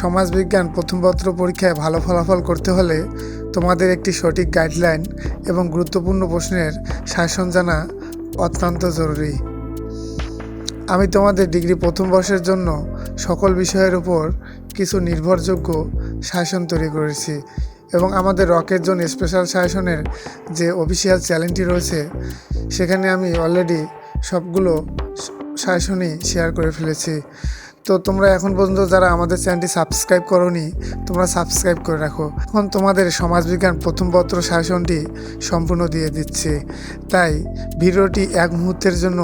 সমাজবিজ্ঞান প্রথম পত্র পরীক্ষায় ভালো ফলাফল করতে হলে তোমাদের একটি সঠিক গাইডলাইন এবং গুরুত্বপূর্ণ প্রশ্নের শাসন জানা অত্যন্ত জরুরি। আমি তোমাদের ডিগ্রি প্রথম বর্ষের জন্য সকল বিষয়ের উপর কিছু নির্ভরযোগ্য শাসন তৈরি করেছি এবং আমাদের রকেট জোন স্পেশাল শাসনের যে অফিসিয়াল চ্যানেলটি রয়েছে, সেখানে আমি অলরেডি সবগুলো শাসনই শেয়ার করে ফেলেছি। তো তোমরা এখন পর্যন্ত যারা আমাদের চ্যানেলটি সাবস্ক্রাইব করোনি, তোমরা সাবস্ক্রাইব করে রাখো। এখন তোমাদের সমাজবিজ্ঞান প্রথম পত্র শাসনটি সম্পূর্ণ দিয়ে দিচ্ছে। তাই ভিডিওটি এক মুহূর্তের জন্য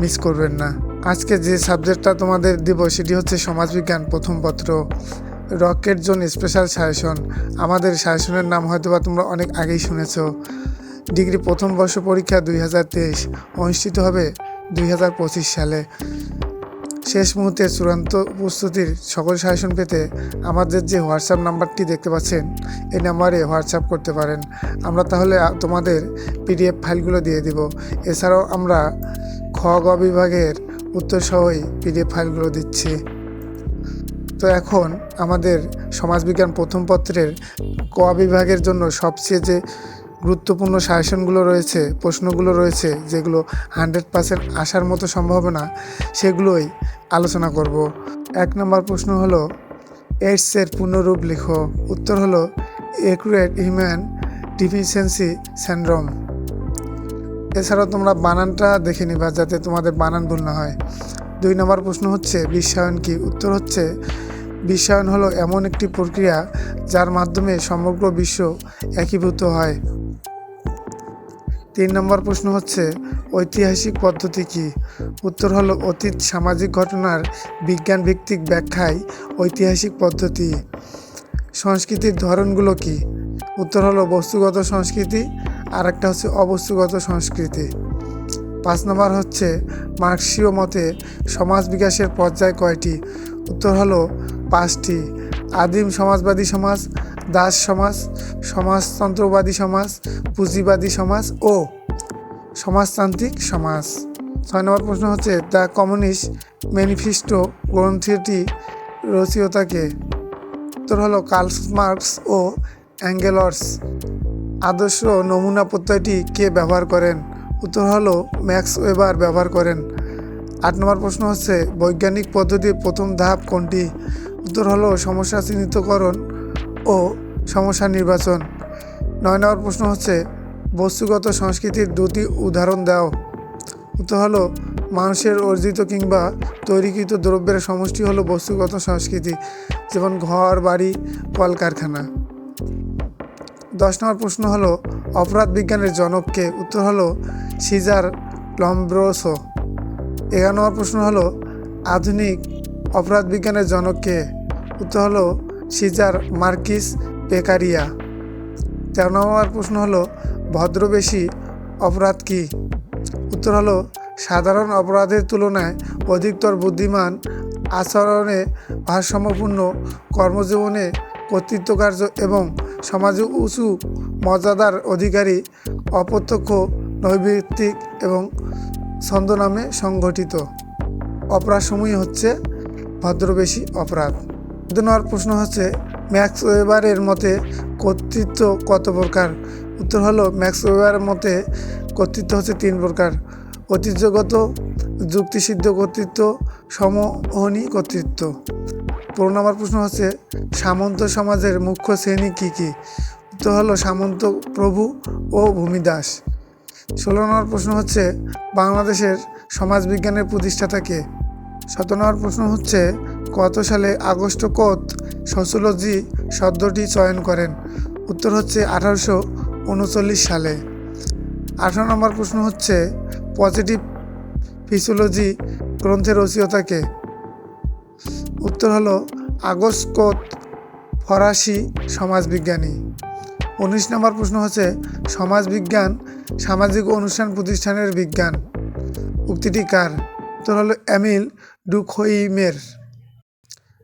মিস করবেন না। আজকে যে সাবজেক্টটা তোমাদের দিব, সেটি হচ্ছে সমাজবিজ্ঞান প্রথম পত্র। রকেট জোন স্পেশাল শাসন। আমাদের শাসনের নাম হয়তো বা তোমরা অনেক আগেই শুনেছ। ডিগ্রি প্রথম বর্ষ পরীক্ষা দুই হাজার তেইশ, অনুষ্ঠিত হবে দুই হাজার পঁচিশ সালে। শেষ মুহূর্তে চূড়ান্ত প্রস্তুতির সকল সাজেশন পেতে আমাদের যে হোয়াটসঅ্যাপ নাম্বারটি দেখতে পাচ্ছেন, এই নাম্বারে হোয়াটসঅ্যাপ করতে পারেন। আমরা তাহলে তোমাদের পিডিএফ ফাইলগুলো দিয়ে দিব। এছাড়াও আমরা খ গ বিভাগের উত্তর সহই পিডিএফ ফাইলগুলো দিচ্ছি। তো এখন আমাদের সমাজবিজ্ঞান প্রথম পত্রের ক বিভাগের জন্য সবচেয়ে যে গুরুত্বপূর্ণ সাজেশনগুলো রয়েছে, প্রশ্নগুলো রয়েছে যেগুলো হান্ড্রেড পার্সেন্ট আসার মতো সম্ভাবনা, সেগুলোই আলোচনা করব। এক নম্বর প্রশ্ন হলো, এইডসের পূর্ণরূপ লেখো। উত্তর হলো একুরেট হিউম্যান ডিফিসিয়েন্সি সিন্ড্রোম এছাড়াও তোমরা বানানটা দেখে নিবা যাতে তোমাদের বানান ভুল না হয়। দুই নম্বর প্রশ্ন হচ্ছে, বিশ্বায়ন কি? উত্তর হচ্ছে, বিশ্বায়ন হলো এমন একটি প্রক্রিয়া যার মাধ্যমে সমগ্র বিশ্ব একীভূত হয়। তিন নম্বর প্রশ্ন হচ্ছে, ঐতিহাসিক পদ্ধতি কি? উত্তর হলো অতীত সামাজিক ঘটনার বিজ্ঞান ভিত্তিক ব্যাখ্যায় ঐতিহাসিক পদ্ধতি। সংস্কৃতির ধরনগুলো কি? উত্তর হলো বস্তুগত সংস্কৃতি আর একটা হচ্ছে অবস্তুগত সংস্কৃতি। পাঁচ নম্বর হচ্ছে, মার্কসীয় মতে সমাজ বিকাশের পর্যায় কয়টি? উত্তর হলো পাঁচটি। আদিম সমাজবাদী সমাজ, দাস সমাজ, সমাজতন্ত্রবাদী সমাজ, পুঁজিবাদী সমাজ ও সমাজতান্ত্রিক সমাজ। ছয় নম্বর প্রশ্ন হচ্ছে, দ্য কমিউনিস্ট ম্যানিফেস্টো গ্রন্থটি রচয়িতাকে উত্তর হলো কার্ল মার্কস ও অ্যাঙ্গেলর্স। আদর্শ নমুনা প্রত্যয়টি কে ব্যবহার করেন? উত্তর হলো ম্যাক্স ওয়েবার ব্যবহার করেন। আট নম্বর প্রশ্ন হচ্ছে, বৈজ্ঞানিক পদ্ধতির প্রথম ধাপ কোনটি? উত্তর হলো সমস্যা চিহ্নিতকরণ ও সমস্যা নির্বাচন। নয় নম্বর প্রশ্ন হচ্ছে, বস্তুগত সংস্কৃতির দুটি উদাহরণ দাও। উত্তর হলো, মানুষের অর্জিত কিংবা তৈরিকৃত দ্রব্যের সমষ্টি হলো বস্তুগত সংস্কৃতি, যেমন ঘর, বাড়ি, কলকারখানা। দশ নম্বর প্রশ্ন হলো, অপরাধ বিজ্ঞানের জনককে উত্তর হলো, সিজার লম্ব্রোসো। এগারো নম্বর প্রশ্ন হলো, আধুনিক অপরাধ বিজ্ঞানের জনককে উত্তর হলো সিজার মার্কিস পেকারিয়া তেরো নম্বর প্রশ্ন হলো, ভদ্রবেশী অপরাধ কী? উত্তর হলো, সাধারণ অপরাধের তুলনায় অধিকতর বুদ্ধিমান, আচরণে ভারসাম্যপূর্ণ, কর্মজীবনে কর্তৃত্ব কার্য এবং সমাজে উঁচু মর্যাদার অধিকারী, অপ্রত্যক্ষ নৈবিত্তিক এবং ছন্দ নামে সংগঠিত অপরাধসমূহ হচ্ছে ভদ্রবেশী অপরাধ। নম্বর প্রশ্ন হচ্ছে, ম্যাক্স ওয়েবারের মতে কর্তৃত্ব কত প্রকার? উত্তর হলো, ম্যাক্স ওয়েবারের মতে কর্তৃত্ব হচ্ছে তিন প্রকার। ঐতিহ্যগত, যুক্তিসিদ্ধ কর্তৃত্ব, সমহনী কর্তৃত্ব। পনেরো নম্বর প্রশ্ন হচ্ছে, সামন্ত সমাজের মুখ্য শ্রেণি কী কী? উত্তর হলো, সামন্ত প্রভু ও ভূমিদাস। ষোলো নম্বর প্রশ্ন হচ্ছে, বাংলাদেশের সমাজবিজ্ঞানের প্রতিষ্ঠাতাকে সতেরো নম্বর প্রশ্ন হচ্ছে, কত সালে আগস্ট কোত সোসিওলজি শব্দটি চয়ন করেন? উত্তর হচ্ছে আঠারোশো উনচল্লিশ সালে। আঠারো নম্বর প্রশ্ন হচ্ছে, পজিটিভ ফিজিওলজি গ্রন্থের রচয়িতাকে উত্তর হলো, আগস্ট কোত ফরাসি সমাজবিজ্ঞানী। উনিশ নম্বর প্রশ্ন হচ্ছে, সমাজবিজ্ঞান সামাজিক অনুষ্ঠান প্রতিষ্ঠানের বিজ্ঞান। উক্তিটি কার? উত্তর হলো, এমিল ডুখইমের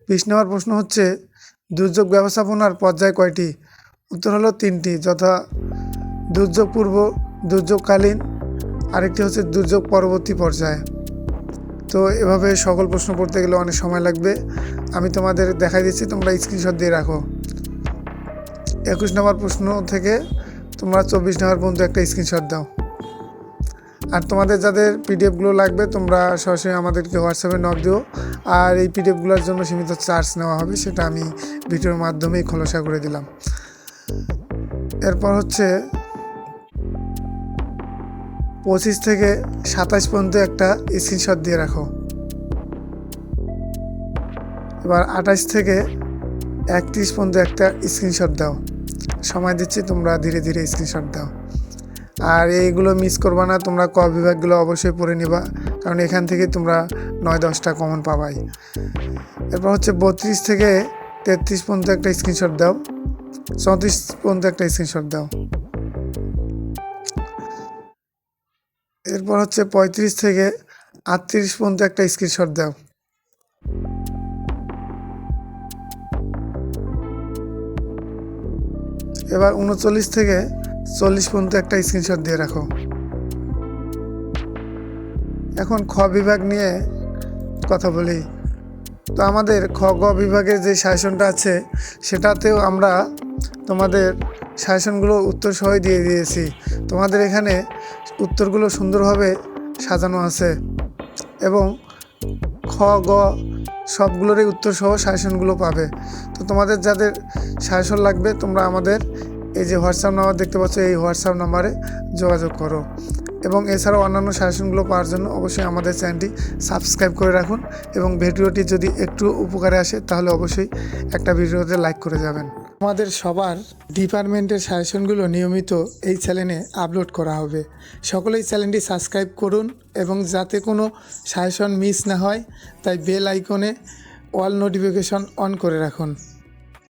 বিশ নম্বর প্রশ্ন হচ্ছে, দুর্যোগ ব্যবস্থাপনার পর্যায় কয়টি? উত্তর হলো তিনটি, যথা দুর্যোগ পূর্ব, দুর্যোগকালীন, আরেকটি হচ্ছে দুর্যোগ পরবর্তী পর্যায়ে। তো এভাবে সকল প্রশ্ন পড়তে গেলে অনেক সময় লাগবে। আমি তোমাদের দেখাই দিচ্ছি, তোমরা স্ক্রিনশট দিয়ে রাখো। একুশ নম্বর প্রশ্ন থেকে তোমরা চব্বিশ নম্বর পর্যন্ত একটা স্ক্রিনশট দাও। আর তোমাদের যাদের পিডিএফগুলো লাগবে, তোমরা সরাসরি আমাদেরকে হোয়াটসঅ্যাপে নক দিও। আর এই পিডিএফগুলোর জন্য সীমিত চার্জ নেওয়া হবে, সেটা আমি ভিডিওর মাধ্যমেই খোলসা করে দিলাম। এরপর হচ্ছে পঁচিশ থেকে সাতাশ পর্যন্ত একটা স্ক্রিনশট দিয়ে রাখো। এবার আঠাশ থেকে একত্রিশ পর্যন্ত একটা স্ক্রিনশট দাও। সময় দিচ্ছি, তোমরা ধীরে ধীরে স্ক্রিনশট দাও। আর এইগুলো মিস করবা না, তোমরা ক বিভাগগুলো অবশ্যই পড়ে নিবা, কারণ এখান থেকে তোমরা নয় দশটা কমন পাবাই। এরপর হচ্ছে বত্রিশ থেকে তেত্রিশ পর্যন্ত একটা স্ক্রিনশট দাও। চৌত্রিশ পর্যন্ত একটা স্ক্রিনশট দাও। এরপর হচ্ছে পঁয়ত্রিশ থেকে আটত্রিশ পর্যন্ত একটা স্ক্রিনশট দাও। এবার উনচল্লিশ থেকে চল্লিশ পর্যন্ত একটা স্ক্রিনশট দিয়ে রাখো। এখন খ বিভাগ নিয়ে কথা বলি। তো আমাদের খ, গ বিভাগের যে সাজেশনটা আছে, সেটাতেও আমরা তোমাদের সাজেশনগুলো উত্তর সহই দিয়ে দিয়েছি। তোমাদের এখানে উত্তরগুলো সুন্দরভাবে সাজানো আছে এবং খ, গ সবগুলোরই উত্তর সহ সাজেশনগুলো পাবে। তো তোমাদের যাদের সাজেশন লাগবে, তোমরা আমাদের এই যে হোয়াটসঅ্যাপ নাম্বার দেখতে পাচ্ছ, এই হোয়াটসঅ্যাপ নাম্বারে যোগাযোগ করো। এবং এছাড়াও অন্যান্য সাজেশনগুলো পাওয়ার জন্য অবশ্যই আমাদের চ্যানেলটি সাবস্ক্রাইব করে রাখুন এবং ভিডিওটি যদি একটু উপকারে আসে, তাহলে অবশ্যই একটা ভিডিওতে লাইক করে যাবেন। আমাদের সবার ডিপার্টমেন্টের সাজেশনগুলো নিয়মিত এই চ্যানেলে আপলোড করা হবে। সকলেই চ্যানেলটি সাবস্ক্রাইব করুন এবং যাতে কোনো সাজেশন মিস না হয়, তাই বেল আইকনে অল নোটিফিকেশন অন করে রাখুন।